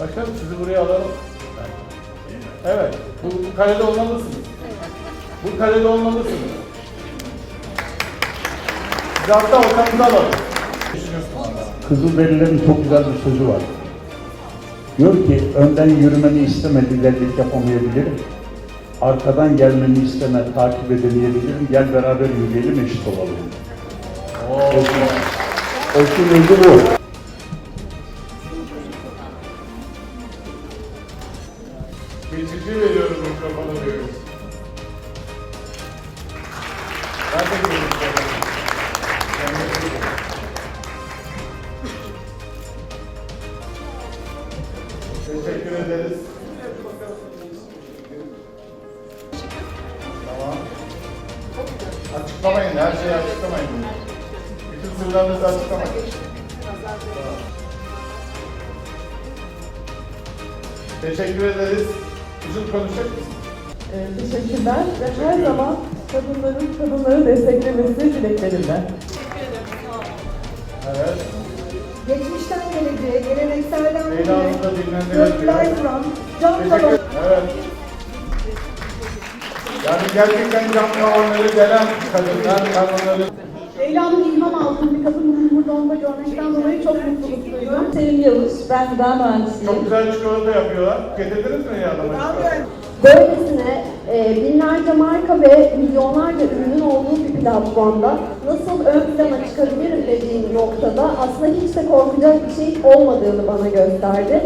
Başkanım sizi buraya alalım. Evet, bu, bu kalede olmalısınız. Bu kalede olmalısınız. Sizi hatta ortamıza alalım. Kızılderililerin çok güzel bir sözü var. Diyor ki önden yürümeni isteme liderlik yapamayabilirim. Arkadan gelmeni isteme takip edemeyebilirim. Gel beraber yürüyelim eşit olalım. Olsun. Olsun bu. Geçici veriyorum mikrofonu diyoruz. Ben de. Teşekkür ederiz. Tamam. Açıklamayın, her şeyi açıklamayın. Bütün sırlarınızı açıklamayın. Teşekkür ederiz. Uzun konuşacak mısın? Ee, Teşekkürler ve her zaman kadınların kadınları desteklemesi dileklerimle. Evet. Geçmişten geleceğe, gelenekselden bugüne, Leyla'nın da dinlendirebiliyor. kökler kuran, can Teşekkür Evet. Yani gerçekten can tavanları gelen kadınlar, kadınları Leyla'nın ilham aldığı bir kadın burada onu da görmekten dolayı çok mutluluk duydum. Selim Yavuz, ben gıda mühendisiyim. çok güzel çikolata yapıyorlar. Getirdiniz mi yanıma çikolata? Böylesine e, binlerce marka ve milyonlarca ürünün olduğu bir platformda nasıl ön plana çıkabilirim dediğim noktada aslında hiç de korkacak bir şey olmadığını bana gösterdi.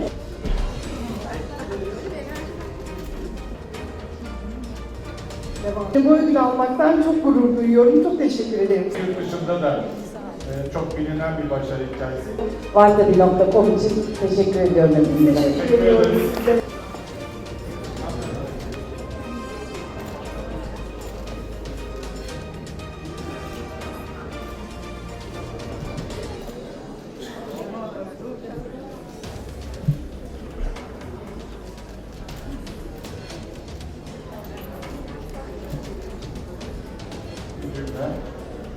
Bu ödülü almaktan çok gurur duyuyorum. Çok teşekkür ederim. Yurt dışında da e, çok bilinen bir başarı hikayesi. Nokta.com için teşekkür ediyorum. Teşekkür ediyorum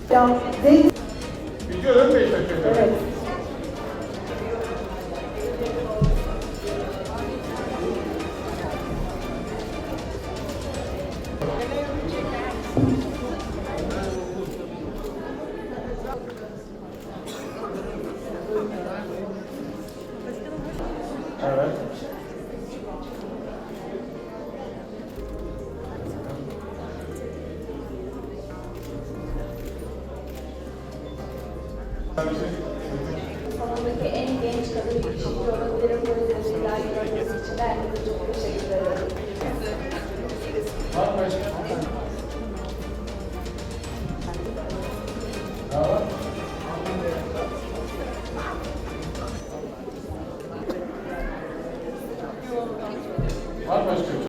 Ya Video değil mi Beşiktaş Hocam? Evet. Evet. Salondaki en genç kadın ilişkiyi olabilirim. Böyle bir ilerlemesi için ben çok teşekkür ederim.